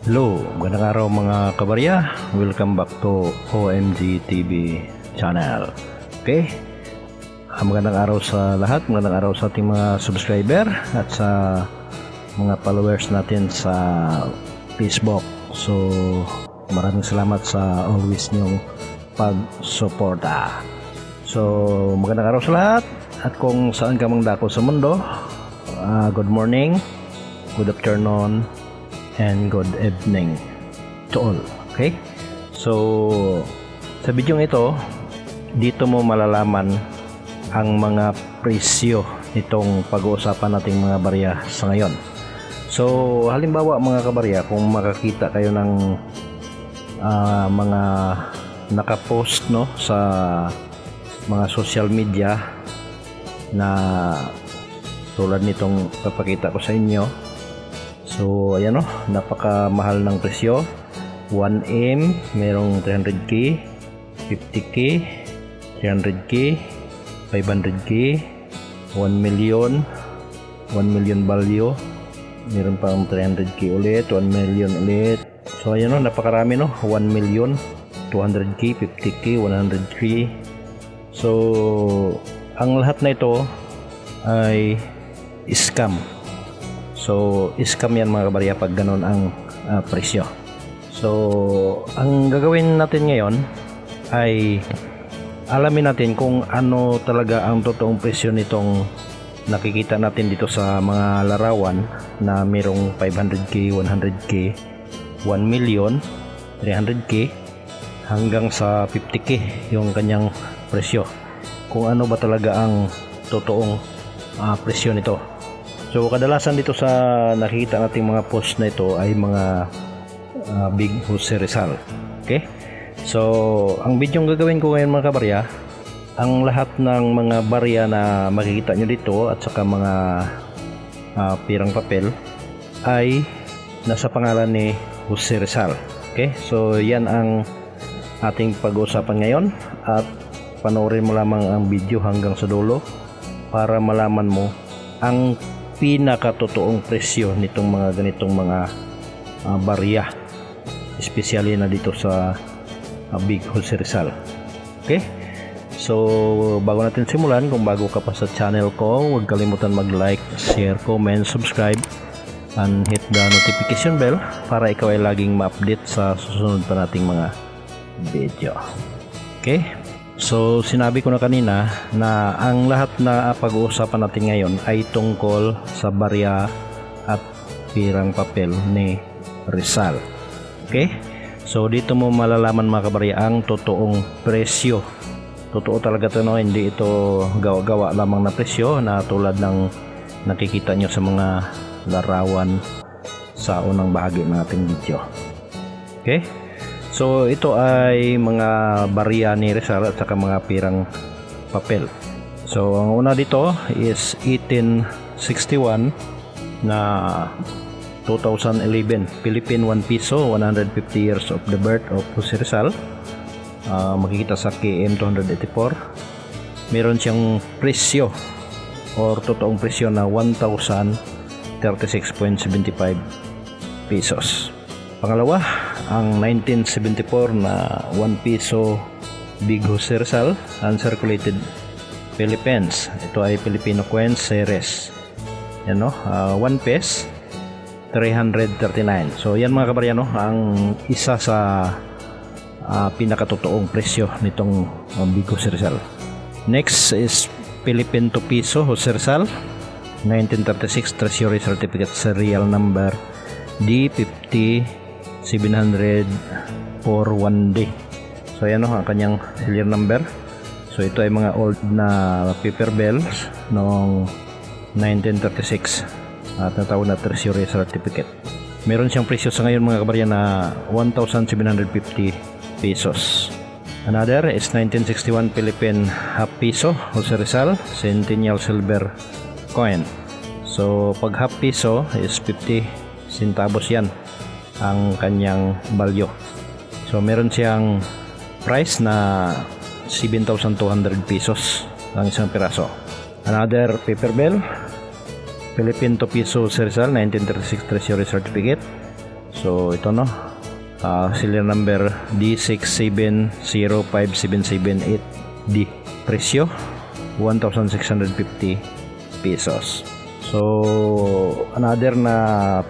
Hello, magandang araw mga kabarya. Welcome back to OMG TV channel. Okay? Ah, magandang araw sa lahat. Magandang araw sa ating mga subscriber at sa mga followers natin sa Facebook. So, maraming salamat sa always niyong pag-suporta. So, magandang araw sa lahat. At kung saan ka mang dako sa mundo, ah, good morning, good afternoon, and good evening to all. Okay? So, sa video ito, dito mo malalaman ang mga presyo nitong pag-uusapan nating mga barya sa ngayon. So, halimbawa mga kabarya, kung makakita kayo ng ah, mga nakapost no sa mga social media na tulad nitong papakita ko sa inyo So, ayan o, napakamahal ng presyo. 1M, merong 300k, 50k, 300k, 500k, 1 million, 1 million value, meron pang 300k ulit, 1 million ulit. So, ayan o, napakarami no, 1 million, 200k, 50k, 100k. So, ang lahat na ito ay scam. So, scam yan mga kabarya pag ganun ang ah, presyo. So, ang gagawin natin ngayon ay alamin natin kung ano talaga ang totoong presyo nitong nakikita natin dito sa mga larawan na mayroong 500k, 100k, 1 million, 300k hanggang sa 50k yung kanyang presyo. Kung ano ba talaga ang totoong ah, presyo nito. So kadalasan dito sa nakikita nating mga post na ito ay mga ah, Big Jose Rizal. Okay? So, ang video gagawin ko ngayon mga kabarya, ang lahat ng mga barya na makikita nyo dito at saka mga ah, pirang papel ay nasa pangalan ni Jose Rizal. Okay? So, yan ang ating pag-uusapan ngayon at panoorin mo lamang ang video hanggang sa dulo para malaman mo ang pinakatotoong presyo nitong mga ganitong mga ah, barya. Especially na dito sa ah, Big Jose Rizal. Okay? So bago natin simulan kung bago ka pa sa channel ko huwag kalimutan mag like share, comment, subscribe and hit the notification bell para ikaw ay laging ma-update sa susunod pa nating mga video. Okay So sinabi ko na kanina na ang lahat na pag-uusapan natin ngayon ay tungkol sa barya at pirang papel ni Rizal. Okay? So dito mo malalaman mga kabarya ang totoong presyo. Totoo talaga ito no, hindi ito gawa-gawa lamang na presyo na tulad ng nakikita nyo sa mga larawan sa unang bahagi ng ating video. Okay? So ito ay mga barya ni Rizal at saka mga pirang papel. So ang una dito is 1861 na 2011 Philippine 1 peso 150 years of the birth of Jose Rizal. Ah, makikita sa KM 284. Meron siyang presyo or totoong presyo na 1,036.75 pesos. Pangalawa, ang 1974 na 1 peso Big Jose Rizal uncirculated Philippines. Ito ay Filipino coin series. Yan no, 1 peso 339. So yan mga kabarya no, ang isa sa ah, pinakatotoong presyo nitong uh, Big Jose Rizal. Next is Philippine 2 peso Jose Rizal 1936 Treasury Certificate Serial Number D50 700 for 1 day. So ayan o, ang kanyang serial number. So ito ay mga old na paper bells noong 1936 at natawag na treasury certificate. Meron siyang presyo sa ngayon mga kabarya na 1,750 pesos. Another is 1961 Philippine half peso Jose Rizal Centennial Silver coin. So pag half peso is 50 centavos yan ang kanyang value. So meron siyang price na 7,200 pesos ang isang piraso. Another paper bill Philippine 2 peso Rizal 1936 Treasury Certificate So ito no, ah, serial number D6705778D. Presyo 1,650 pesos. So another na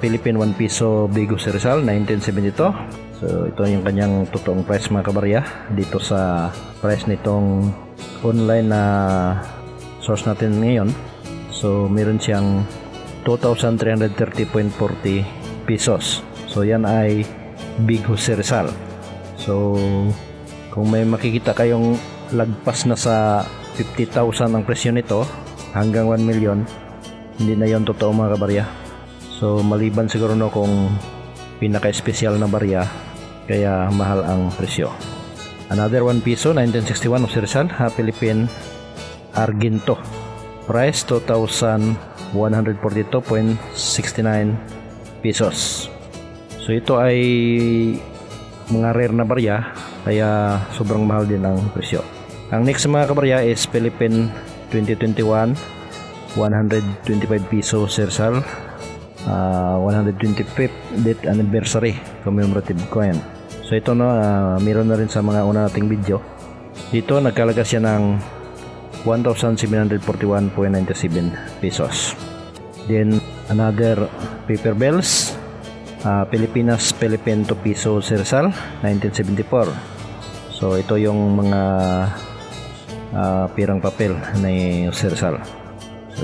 Philippine 1 piso Bigo Rizal 1972. So ito yung kanyang totoong price mga kabarya dito sa price nitong online na source natin ngayon. So meron siyang 2,330.40 pesos. So yan ay Big Jose Rizal. So kung may makikita kayong lagpas na sa 50,000 ang presyo nito hanggang 1 million, hindi na yon totoo mga kabarya. So maliban siguro no kung pinaka-espesyal na barya, kaya mahal ang presyo. Another 1 piso, 1961 of Rizal, ha, Philippine Argento. Price 2,142.69 pesos. So ito ay mga rare na barya, kaya sobrang mahal din ang presyo. Ang next mga kabarya is Philippine 2021 125 peso Sersal uh, 125th date anniversary commemorative coin so ito no uh, meron na rin sa mga una nating video. Dito nagkalaga siya ng 1,741.97 pesos. Then another paper bells uh, Pilipinas Philippine 2 peso Sersal 1974 so ito yung mga uh, pirang papel ni Sersal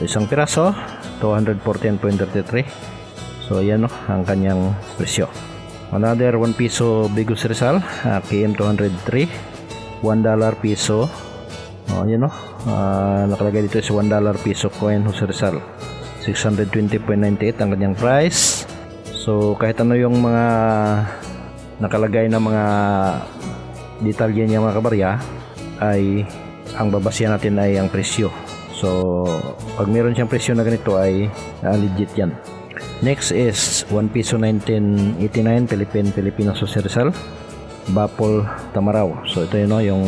Isang piraso, 214.33. So ayan no, ang kanyang presyo. Another 1 piso Bigus Rizal, uh, KM 203. 1 dollar piso. Oh, ayan no. Uh, nakalagay dito is 1 dollar piso coin Jose Rizal. 620.98 ang kanyang price. So kahit ano yung mga nakalagay na mga detalye niya mga kabarya ay ang babasya natin ay ang presyo So, pag meron siyang presyo na ganito ay uh, legit yan. Next is 1 piso 1989 Philippine Filipino Rizal Bapol Tamaraw. So, ito yun no, yung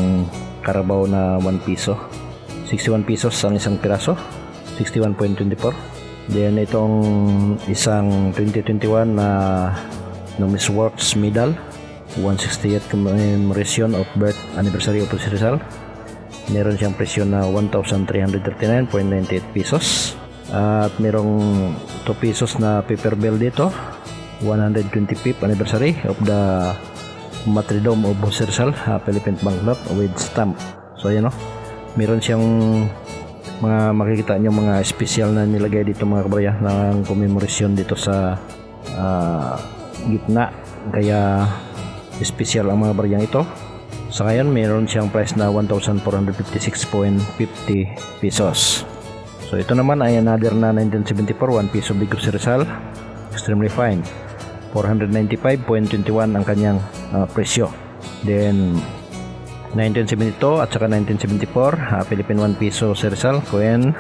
Carabao na 1 piso. 61 pesos ang isang piraso. 61.24. Then, itong isang 2021 na no Miss Works Medal. 168th commemoration of birth anniversary of Rizal meron siyang presyo na 1,339.98 pesos. At merong 2 pesos na paper bill dito. 125th anniversary of the Matridome of Busersal uh, Philippine Banknote with stamp. So ayan o meron siyang mga makikita nyo mga special na nilagay dito mga kabarya ng commemoration dito sa uh, gitna. Kaya special ang mga baryang ito sa ngayon, meron siyang price na 1,456.50 pesos. So ito naman ay another na 1974 1 piso Big Rizal. Extremely fine. 495.21 ang kanyang uh, presyo. Then 1972 at saka 1974 uh, Philippine 1 piso Rizal coin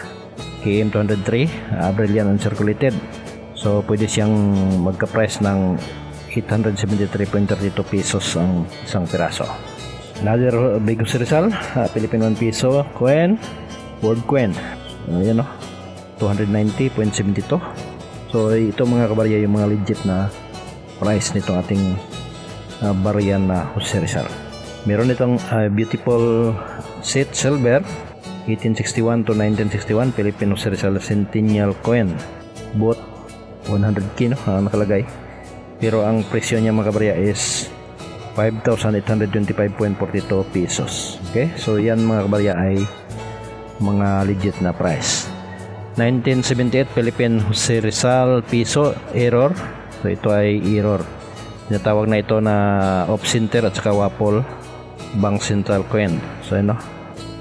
KM 203 uh, brilliant uncirculated. So pwede siyang magka-price ng 873.32 pesos ang isang piraso. Another Big Rizal, uh, Philippine 1 piso coin, world coin. Ayan no. 290.72. So ito mga kabarya yung mga legit na price nitong ating uh, barya na Jose Rizal. Meron itong uh, beautiful set silver 1861 to 1961 Philippine Jose Rizal Centennial coin. Both 100 kino uh, nakalagay. Pero ang presyo niya mga kabarya is 5,825.42 pesos. Okay? So, yan mga kabarya ay mga legit na price. 1978 Philippine Jose Rizal piso error. So, ito ay error. Tinatawag na ito na off center at saka wapol bank central coin. So, ano?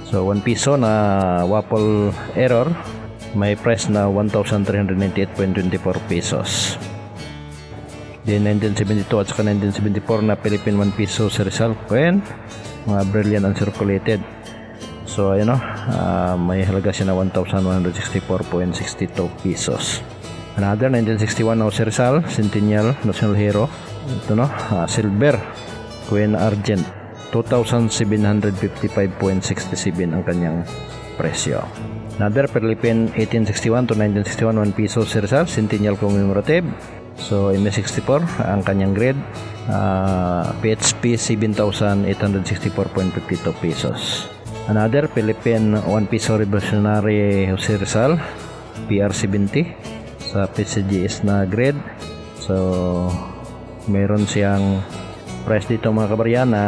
So, 1 piso na wapol error may price na 1,398.24 pesos. Then 1972 at saka 1974 na Philippine 1 piso sa Rizal coin. Mga brilliant uncirculated. So ayun no, uh, may halaga siya na 1,164.62 pesos. Another 1961 na si Rizal, Centennial National Hero. Ito no, uh, silver, coin argent. 2,755.67 ang kanyang presyo. Another Philippine 1861 to 1961 1 piso si Rizal, Centennial Commemorative. So MA64 ang kanyang grade. Ah, PHP 7,864.52 pesos. Another Philippine 1 piso revolutionary Jose Rizal PR70 sa PCGS na grade. So meron siyang price dito mga kabarya na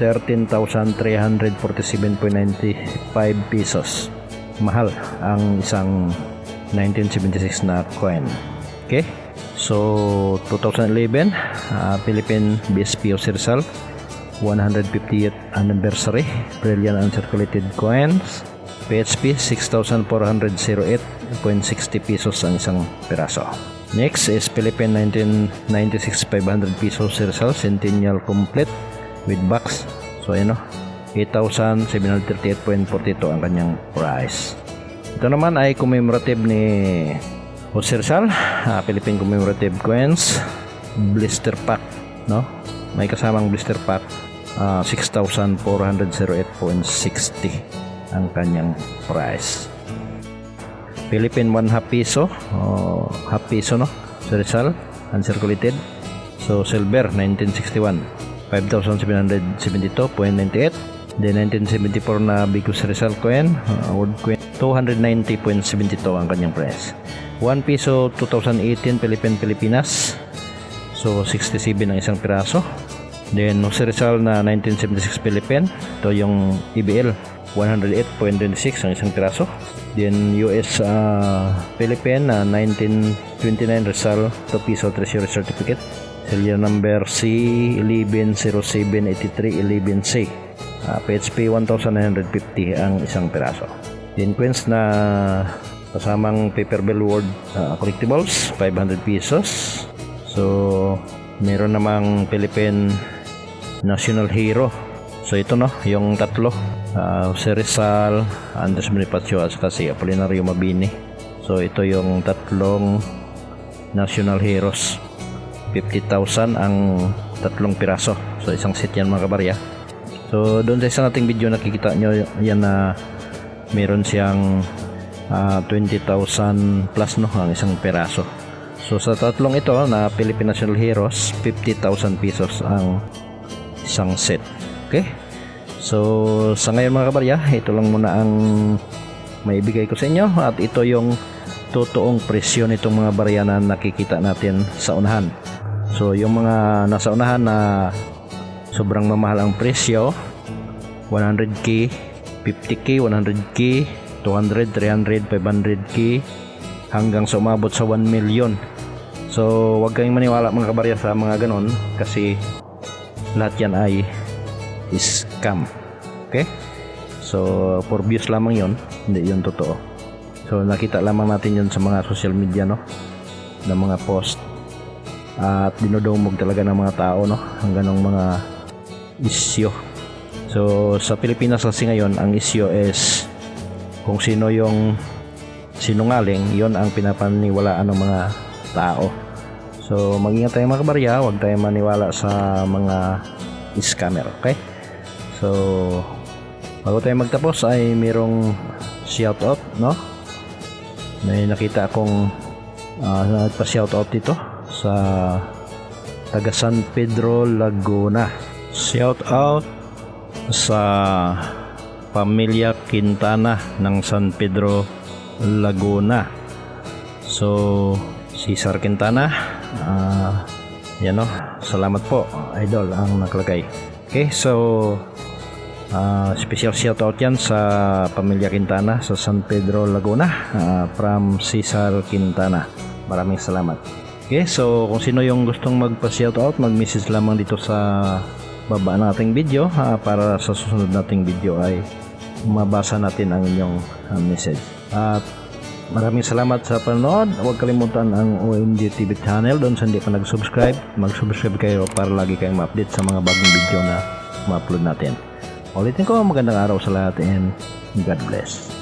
13,347.95 pesos. Mahal ang isang 1976 na coin. Okay? So, 2011, uh, Philippine BSP of Rizal, 150th anniversary, brilliant uncirculated coins, PHP 6,408.60 pesos ang isang piraso. Next is Philippine 1996 500 pesos Rizal Centennial Complete with box. So, ayun o, 8,738.42 ang kanyang price. Ito naman ay commemorative ni Jose Rizal, ah, Philippine Commemorative Coins, blister pack, no? May kasamang blister pack, ah, 6,408.60 ang kanyang price. Philippine 1 half piso, o half piso, no? Rizal, uncirculated. So, silver, 1961, 5,772.98. Then 1974 na Bigos Rizal coin, uh, coin, 290.72 ang kanyang price. 1 piso 2018 Philippine Pilipinas. So 67 ang isang piraso. Then Jose Rizal na 1976 Philippine. Ito yung EBL 108.26 ang isang piraso. Then US uh, Philippine na 1929 Rizal 2 piso treasury certificate. Serial number C11078311C. Uh, PHP 1950 ang isang piraso. Coins na kasamang paper bill world uh, collectibles 500 pesos. So meron namang Philippine National Hero. So ito no, yung tatlo. Uh, si Rizal, Andres Bonifacio at saka si Apolinario Mabini. So ito yung tatlong National Heroes. 50,000 ang tatlong piraso. So isang set yan mga kabarya. So doon sa isang ating video nakikita nyo yan na meron siyang ah, 20,000 plus no ang isang piraso. So sa tatlong ito na Philippine National Heroes, 50,000 pesos ang isang set. Okay? So sa ngayon mga kabarya, ito lang muna ang maibigay ko sa inyo at ito yung totoong presyo nitong mga barya na nakikita natin sa unahan. So yung mga nasa unahan na sobrang mamahal ang presyo, 100k, 50k, 100k, 200, 300, 500k hanggang sa umabot sa 1 million. So, wag kayong maniwala mga kabarya sa mga ganon kasi lahat yan ay scam. Okay? So, for views lamang yon hindi yon totoo. So, nakita lamang natin yon sa mga social media, no? Na mga post. At dinodumog talaga ng mga tao, no? Ang ganong mga isyo. So, sa Pilipinas kasi ngayon, ang isyo is kung sino yung sinungaling, yon ang pinapaniwalaan ng mga tao. So, mag-ingat tayo mga kabarya, huwag tayo maniwala sa mga scammer, okay? So, bago tayo magtapos ay mayroong shoutout, no? May nakita akong uh, nagpa-shoutout dito sa taga San Pedro, Laguna. Shoutout sa pamilya Quintana ng San Pedro, Laguna. So, si Sir Quintana, ah, yan o, salamat po, idol, ang nakalagay. Okay, so, ah, special shoutout yan sa pamilya Quintana sa San Pedro, Laguna, ah, from Cesar Quintana. Maraming salamat. Okay, so kung sino yung gustong magpa-shoutout, mag-message lamang dito sa baba ng ating video ah, para sa susunod nating video ay mabasa natin ang inyong ah, message. At maraming salamat sa panonood. Huwag kalimutan ang OMG TV channel. Doon sa hindi pa nag-subscribe, mag-subscribe kayo para lagi kayong ma-update sa mga bagong video na ma-upload natin. Ulitin ko, magandang araw sa lahat and God bless.